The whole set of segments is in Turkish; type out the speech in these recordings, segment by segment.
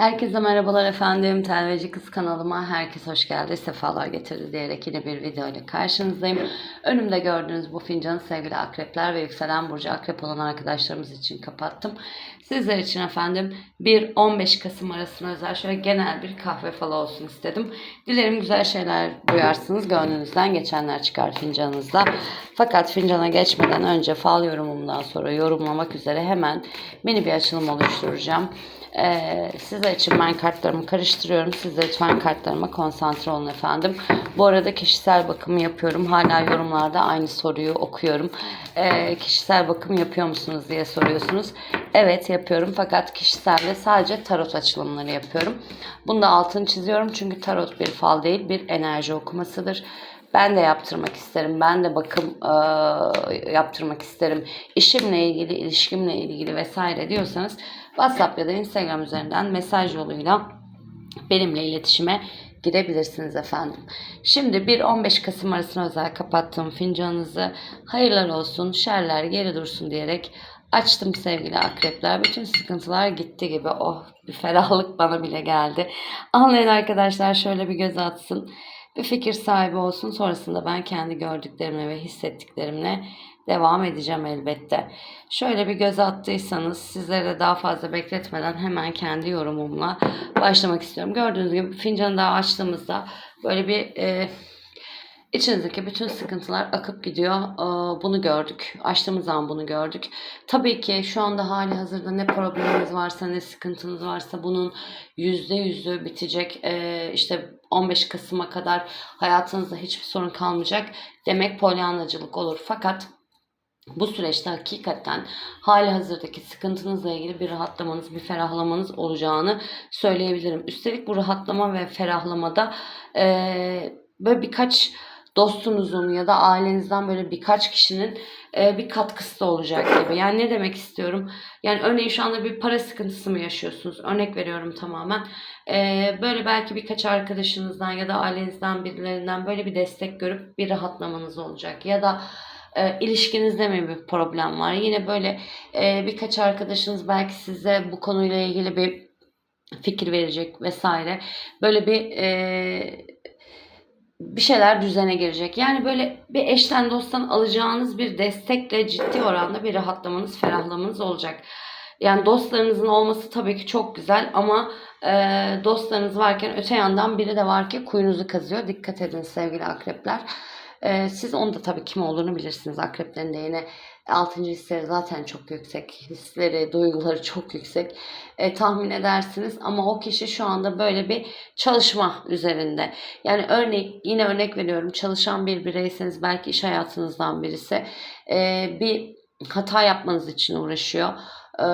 Herkese merhabalar efendim. Telveci Kız kanalıma herkes hoş geldi. Sefalar getirdi diyerek yine bir video ile karşınızdayım. Önümde gördüğünüz bu fincanı sevgili akrepler ve yükselen burcu akrep olan arkadaşlarımız için kapattım. Sizler için efendim bir 15 Kasım arasına özel şöyle genel bir kahve falı olsun istedim. Dilerim güzel şeyler duyarsınız. Gönlünüzden geçenler çıkar fincanınızda. Fakat fincana geçmeden önce fal yorumumdan sonra yorumlamak üzere hemen mini bir açılım oluşturacağım. Ee, sizler için ben kartlarımı karıştırıyorum. Siz de lütfen kartlarıma konsantre olun efendim. Bu arada kişisel bakımı yapıyorum. Hala yorumlarda aynı soruyu okuyorum. Ee, kişisel bakım yapıyor musunuz diye soruyorsunuz. Evet yapıyorum fakat kişiselde sadece tarot açılımları yapıyorum. Bunda altını çiziyorum çünkü tarot bir fal değil bir enerji okumasıdır. Ben de yaptırmak isterim. Ben de bakım e, yaptırmak isterim. İşimle ilgili, ilişkimle ilgili vesaire diyorsanız WhatsApp ya da Instagram üzerinden mesaj yoluyla benimle iletişime girebilirsiniz efendim. Şimdi 1-15 Kasım arasına özel kapattığım fincanınızı hayırlar olsun, şerler geri dursun diyerek açtım sevgili akrepler. Bütün sıkıntılar gitti gibi. Oh bir ferahlık bana bile geldi. Anlayın arkadaşlar şöyle bir göz atsın bir fikir sahibi olsun. Sonrasında ben kendi gördüklerimle ve hissettiklerimle devam edeceğim elbette. Şöyle bir göz attıysanız sizlere de daha fazla bekletmeden hemen kendi yorumumla başlamak istiyorum. Gördüğünüz gibi fincanı daha açtığımızda böyle bir e, İçinizdeki bütün sıkıntılar akıp gidiyor. Ee, Bunu gördük. Açtığımız zaman bunu gördük. Tabii ki şu anda hali hazırda ne probleminiz varsa ne sıkıntınız varsa bunun yüzde yüzü bitecek. Ee, işte 15 Kasım'a kadar hayatınızda hiçbir sorun kalmayacak demek polyanlacılık olur. Fakat bu süreçte hakikaten hali hazırdaki sıkıntınızla ilgili bir rahatlamanız, bir ferahlamanız olacağını söyleyebilirim. Üstelik bu rahatlama ve ferahlamada eee böyle birkaç dostunuzun ya da ailenizden böyle birkaç kişinin e, bir katkısı da olacak gibi. Yani ne demek istiyorum? Yani örneğin şu anda bir para sıkıntısı mı yaşıyorsunuz? Örnek veriyorum tamamen. E, böyle belki birkaç arkadaşınızdan ya da ailenizden birilerinden böyle bir destek görüp bir rahatlamanız olacak. Ya da e, ilişkinizde mi bir problem var? Yine böyle e, birkaç arkadaşınız belki size bu konuyla ilgili bir fikir verecek vesaire. Böyle bir e, bir şeyler düzene girecek. Yani böyle bir eşten dosttan alacağınız bir destekle ciddi oranda bir rahatlamanız, ferahlamanız olacak. Yani dostlarınızın olması tabii ki çok güzel ama e, dostlarınız varken öte yandan biri de var ki kuyunuzu kazıyor. Dikkat edin sevgili akrepler. E, siz onu da tabii kim olduğunu bilirsiniz. Akreplerin de yine 6. hisleri zaten çok yüksek. Hisleri, duyguları çok yüksek. E, tahmin edersiniz ama o kişi şu anda böyle bir çalışma üzerinde. Yani örnek yine örnek veriyorum. Çalışan bir bireyseniz belki iş hayatınızdan birisi e, bir hata yapmanız için uğraşıyor. E,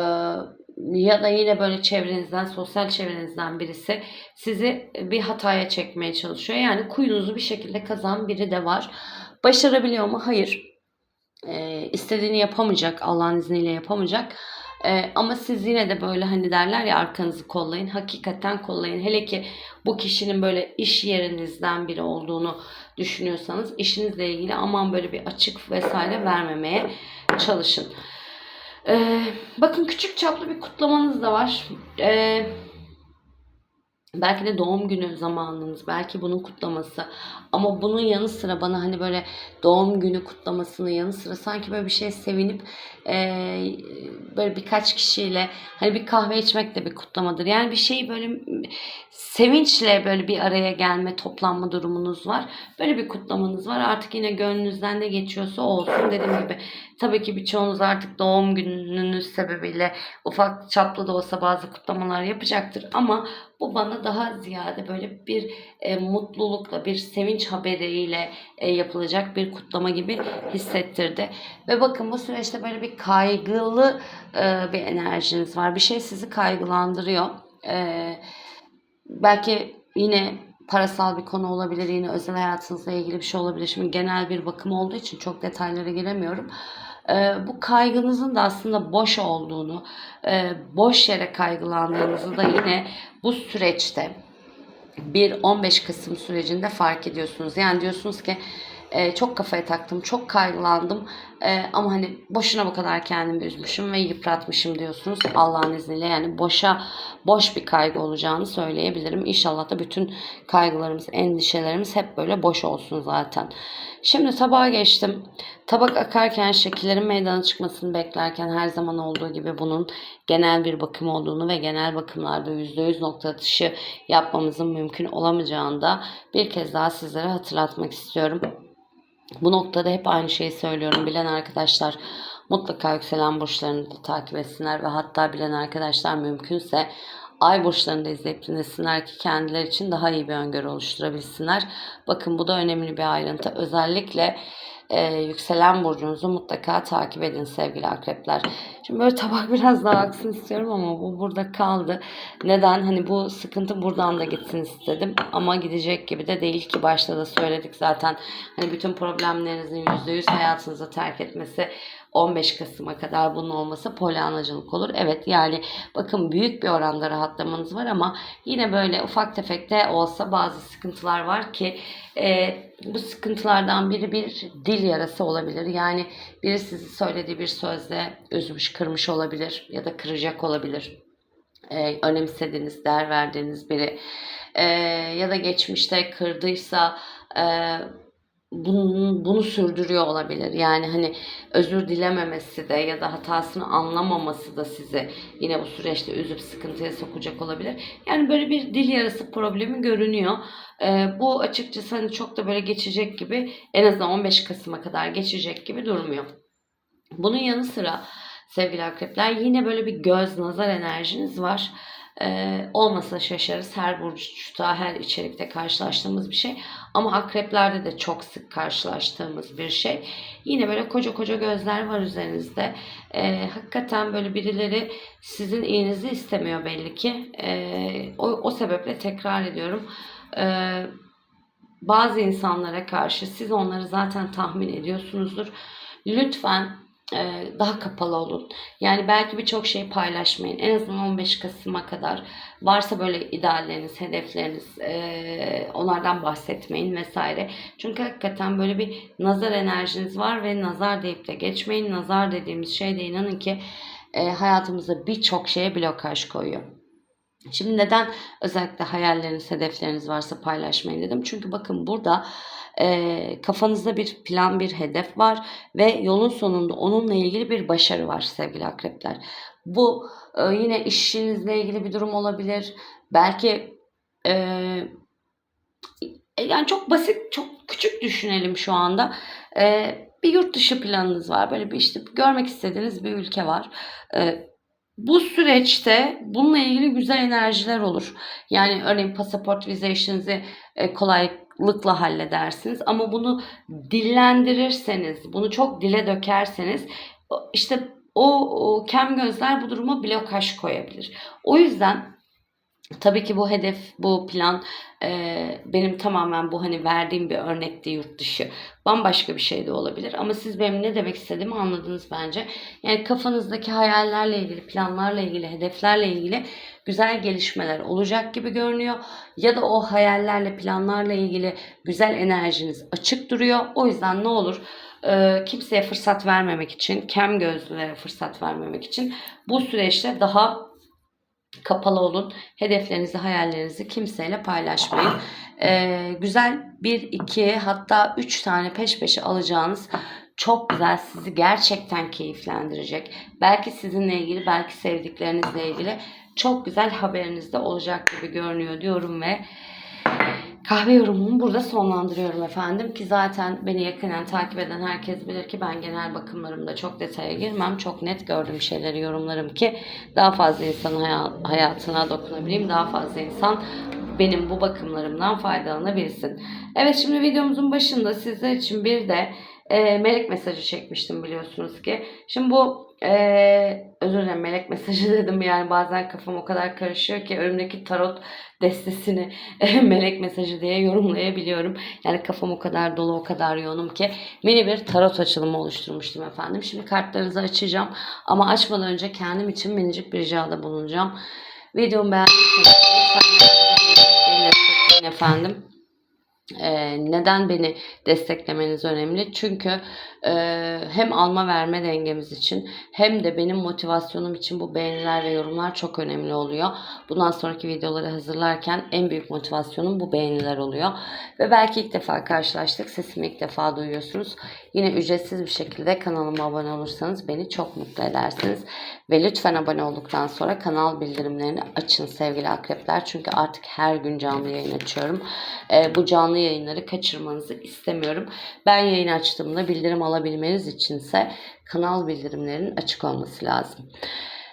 ya da yine böyle çevrenizden, sosyal çevrenizden birisi sizi bir hataya çekmeye çalışıyor. Yani kuyunuzu bir şekilde kazan biri de var. Başarabiliyor mu? Hayır e, istediğini yapamayacak, Allah'ın izniyle yapamayacak. E, ama siz yine de böyle hani derler ya arkanızı kollayın. Hakikaten kollayın. Hele ki bu kişinin böyle iş yerinizden biri olduğunu düşünüyorsanız işinizle ilgili aman böyle bir açık vesaire vermemeye çalışın. E, bakın küçük çaplı bir kutlamanız da var. Eee Belki de doğum günü zamanınız, belki bunun kutlaması. Ama bunun yanı sıra bana hani böyle doğum günü kutlamasının yanı sıra sanki böyle bir şey sevinip e, böyle birkaç kişiyle hani bir kahve içmek de bir kutlamadır. Yani bir şey böyle sevinçle böyle bir araya gelme, toplanma durumunuz var. Böyle bir kutlamanız var. Artık yine gönlünüzden ne geçiyorsa olsun. Dediğim gibi tabii ki birçoğunuz artık doğum gününüz sebebiyle ufak çaplı da olsa bazı kutlamalar yapacaktır. Ama bu bana daha ziyade böyle bir e, mutlulukla, bir sevinç haberiyle e, yapılacak bir kutlama gibi hissettirdi. Ve bakın bu süreçte böyle bir kaygılı e, bir enerjiniz var. Bir şey sizi kaygılandırıyor. E, belki yine parasal bir konu olabilir, yine özel hayatınızla ilgili bir şey olabilir. Şimdi genel bir bakım olduğu için çok detaylara giremiyorum. Bu kaygınızın da aslında boş olduğunu, boş yere kaygılandığınızı da yine bu süreçte bir 15 Kasım sürecinde fark ediyorsunuz. Yani diyorsunuz ki çok kafaya taktım, çok kaygılandım. Ee, ama hani boşuna bu kadar kendimi üzmüşüm ve yıpratmışım diyorsunuz. Allah'ın izniyle yani boşa boş bir kaygı olacağını söyleyebilirim. İnşallah da bütün kaygılarımız, endişelerimiz hep böyle boş olsun zaten. Şimdi tabağa geçtim. Tabak akarken şekillerin meydana çıkmasını beklerken her zaman olduğu gibi bunun genel bir bakım olduğunu ve genel bakımlarda %100 nokta atışı yapmamızın mümkün olamayacağını da bir kez daha sizlere hatırlatmak istiyorum. Bu noktada hep aynı şeyi söylüyorum. Bilen arkadaşlar mutlaka yükselen burçlarını da takip etsinler ve hatta bilen arkadaşlar mümkünse ay burçlarını da izleyip dinlesinler ki kendileri için daha iyi bir öngörü oluşturabilsinler. Bakın bu da önemli bir ayrıntı. Özellikle e, yükselen burcunuzu mutlaka takip edin sevgili akrepler. Şimdi böyle tabak biraz daha aksın istiyorum ama bu burada kaldı. Neden? Hani bu sıkıntı buradan da gitsin istedim. Ama gidecek gibi de değil ki başta da söyledik zaten. Hani bütün problemlerinizin %100 hayatınıza terk etmesi 15 Kasım'a kadar bunun olması polyanacılık olur. Evet yani bakın büyük bir oranda rahatlamanız var ama yine böyle ufak tefek de olsa bazı sıkıntılar var ki e, bu sıkıntılardan biri bir dil yarası olabilir. Yani biri sizi söylediği bir sözle üzmüş, kırmış olabilir ya da kıracak olabilir. E, önemsediğiniz, değer verdiğiniz biri e, ya da geçmişte kırdıysa e, bunu, bunu sürdürüyor olabilir. Yani hani özür dilememesi de ya da hatasını anlamaması da sizi yine bu süreçte üzüp sıkıntıya sokacak olabilir. Yani böyle bir dil yarası problemi görünüyor. Ee, bu açıkçası hani çok da böyle geçecek gibi en azından 15 Kasım'a kadar geçecek gibi durmuyor. Bunun yanı sıra sevgili akrepler yine böyle bir göz nazar enerjiniz var. Ee, olmasa şaşarız. Her burçta, her içerikte karşılaştığımız bir şey. Ama akreplerde de çok sık karşılaştığımız bir şey. Yine böyle koca koca gözler var üzerinizde. Ee, hakikaten böyle birileri sizin iyinizi istemiyor belli ki. Ee, o, o sebeple tekrar ediyorum. Ee, bazı insanlara karşı siz onları zaten tahmin ediyorsunuzdur. Lütfen e, daha kapalı olun. Yani belki birçok şey paylaşmayın. En azından 15 Kasım'a kadar varsa böyle idealleriniz, hedefleriniz e, onlardan bahsetmeyin vesaire. Çünkü hakikaten böyle bir nazar enerjiniz var ve nazar deyip de geçmeyin. Nazar dediğimiz şey de inanın ki e, hayatımıza birçok şeye blokaj koyuyor. Şimdi neden özellikle hayalleriniz, hedefleriniz varsa paylaşmayın dedim. Çünkü bakın burada e, kafanızda bir plan, bir hedef var ve yolun sonunda onunla ilgili bir başarı var sevgili akrepler. Bu e, yine işinizle ilgili bir durum olabilir. Belki e, yani çok basit, çok küçük düşünelim şu anda. E, bir yurt dışı planınız var. Böyle bir işte görmek istediğiniz bir ülke var. E, bu süreçte bununla ilgili güzel enerjiler olur. Yani örneğin pasaport vize işinizi e, kolaylıkla halledersiniz. Ama bunu dillendirirseniz, bunu çok dile dökerseniz işte o, o kem gözler bu duruma blokaj koyabilir. O yüzden Tabii ki bu hedef, bu plan e, benim tamamen bu hani verdiğim bir örnekti yurt dışı. Bambaşka bir şey de olabilir ama siz benim ne demek istediğimi anladınız bence. Yani kafanızdaki hayallerle ilgili, planlarla ilgili, hedeflerle ilgili güzel gelişmeler olacak gibi görünüyor. Ya da o hayallerle, planlarla ilgili güzel enerjiniz açık duruyor. O yüzden ne olur e, kimseye fırsat vermemek için, kem gözlülere fırsat vermemek için bu süreçte daha kapalı olun. Hedeflerinizi, hayallerinizi kimseyle paylaşmayın. Ee, güzel bir, iki hatta üç tane peş peşe alacağınız çok güzel sizi gerçekten keyiflendirecek. Belki sizinle ilgili, belki sevdiklerinizle ilgili çok güzel haberiniz de olacak gibi görünüyor diyorum ve Kahve yorumumu burada sonlandırıyorum efendim ki zaten beni yakinen takip eden herkes bilir ki ben genel bakımlarımda çok detaya girmem. Çok net gördüğüm şeyleri yorumlarım ki daha fazla insanın hayatına dokunabileyim. Daha fazla insan benim bu bakımlarımdan faydalanabilsin. Evet şimdi videomuzun başında sizler için bir de e, melek mesajı çekmiştim biliyorsunuz ki. Şimdi bu e, özür dilerim melek mesajı dedim yani bazen kafam o kadar karışıyor ki önümdeki tarot destesini e, melek mesajı diye yorumlayabiliyorum. Yani kafam o kadar dolu o kadar yoğunum ki mini bir tarot açılımı oluşturmuştum efendim. Şimdi kartlarınızı açacağım ama açmadan önce kendim için minicik bir ricada bulunacağım. Videomu beğendiyseniz lütfen efendim. Ee, neden beni desteklemeniz önemli? Çünkü e, hem alma verme dengemiz için hem de benim motivasyonum için bu beğeniler ve yorumlar çok önemli oluyor. Bundan sonraki videoları hazırlarken en büyük motivasyonum bu beğeniler oluyor. Ve belki ilk defa karşılaştık. Sesimi ilk defa duyuyorsunuz. Yine ücretsiz bir şekilde kanalıma abone olursanız beni çok mutlu edersiniz. Ve lütfen abone olduktan sonra kanal bildirimlerini açın sevgili akrepler. Çünkü artık her gün canlı yayın açıyorum. Ee, bu canlı yayınları kaçırmanızı istemiyorum. Ben yayın açtığımda bildirim alabilmeniz içinse kanal bildirimlerinin açık olması lazım.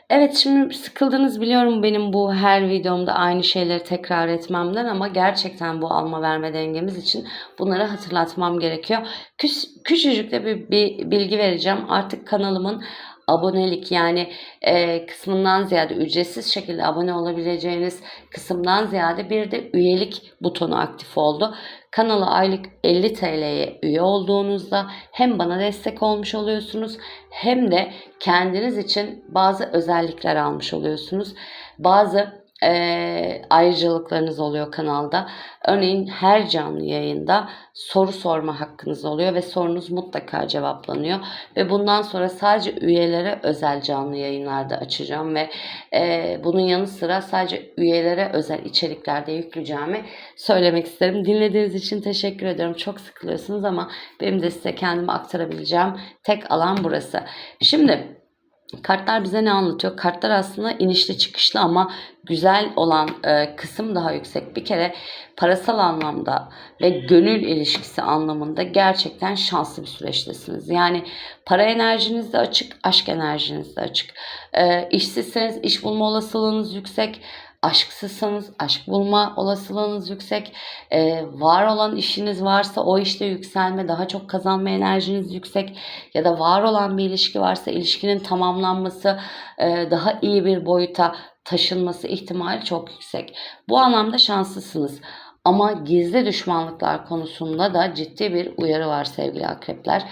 Evet şimdi sıkıldınız biliyorum benim bu her videomda aynı şeyleri tekrar etmemden ama gerçekten bu alma verme dengemiz için bunları hatırlatmam gerekiyor. Küs, küçücük de bir, bir bilgi vereceğim. Artık kanalımın abonelik yani e, kısmından ziyade ücretsiz şekilde abone olabileceğiniz kısımdan ziyade bir de üyelik butonu aktif oldu. Kanala aylık 50 TL'ye üye olduğunuzda hem bana destek olmuş oluyorsunuz hem de kendiniz için bazı özellikler almış oluyorsunuz. Bazı e, ayrıcalıklarınız oluyor kanalda. Örneğin her canlı yayında soru sorma hakkınız oluyor ve sorunuz mutlaka cevaplanıyor. Ve bundan sonra sadece üyelere özel canlı yayınlarda açacağım ve e, bunun yanı sıra sadece üyelere özel içeriklerde yükleyeceğimi söylemek isterim. Dinlediğiniz için teşekkür ediyorum. Çok sıkılıyorsunuz ama benim de size kendimi aktarabileceğim tek alan burası. Şimdi Kartlar bize ne anlatıyor? Kartlar aslında inişli çıkışlı ama güzel olan e, kısım daha yüksek. Bir kere parasal anlamda ve gönül ilişkisi anlamında gerçekten şanslı bir süreçtesiniz. Yani para enerjiniz de açık, aşk enerjiniz de açık. E, işsizseniz iş bulma olasılığınız yüksek aşksızsanız aşk bulma olasılığınız yüksek. Ee, var olan işiniz varsa o işte yükselme, daha çok kazanma enerjiniz yüksek. Ya da var olan bir ilişki varsa ilişkinin tamamlanması, e, daha iyi bir boyuta taşınması ihtimali çok yüksek. Bu anlamda şanslısınız. Ama gizli düşmanlıklar konusunda da ciddi bir uyarı var sevgili akrepler.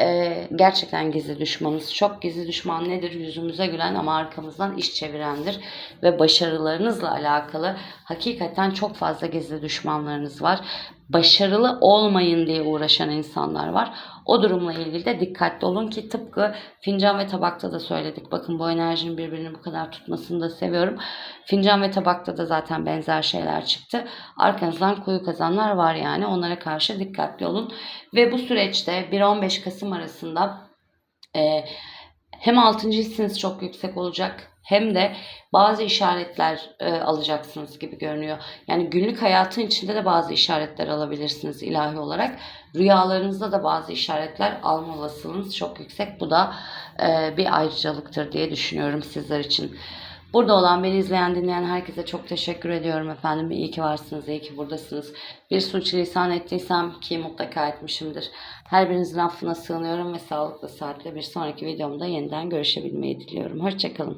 Ee, gerçekten gizli düşmanınız çok. Gizli düşman nedir? Yüzümüze gülen ama arkamızdan iş çevirendir. Ve başarılarınızla alakalı hakikaten çok fazla gizli düşmanlarınız var. Başarılı olmayın diye uğraşan insanlar var. O durumla ilgili de dikkatli olun ki tıpkı fincan ve tabakta da söyledik. Bakın bu enerjinin birbirini bu kadar tutmasını da seviyorum. Fincan ve tabakta da zaten benzer şeyler çıktı. Arkanızdan kuyu kazanlar var yani. Onlara karşı dikkatli olun. Ve bu süreçte 1-15 Kasım arasında e, hem 6. hissiniz çok yüksek olacak hem de bazı işaretler e, alacaksınız gibi görünüyor. Yani günlük hayatın içinde de bazı işaretler alabilirsiniz ilahi olarak. Rüyalarınızda da bazı işaretler alma olasılığınız çok yüksek. Bu da e, bir ayrıcalıktır diye düşünüyorum sizler için. Burada olan, beni izleyen, dinleyen herkese çok teşekkür ediyorum efendim. İyi ki varsınız, iyi ki buradasınız. Bir suç lisan ettiysem ki mutlaka etmişimdir. Her birinizin affına sığınıyorum ve sağlıklı saatle bir sonraki videomda yeniden görüşebilmeyi diliyorum. Hoşçakalın.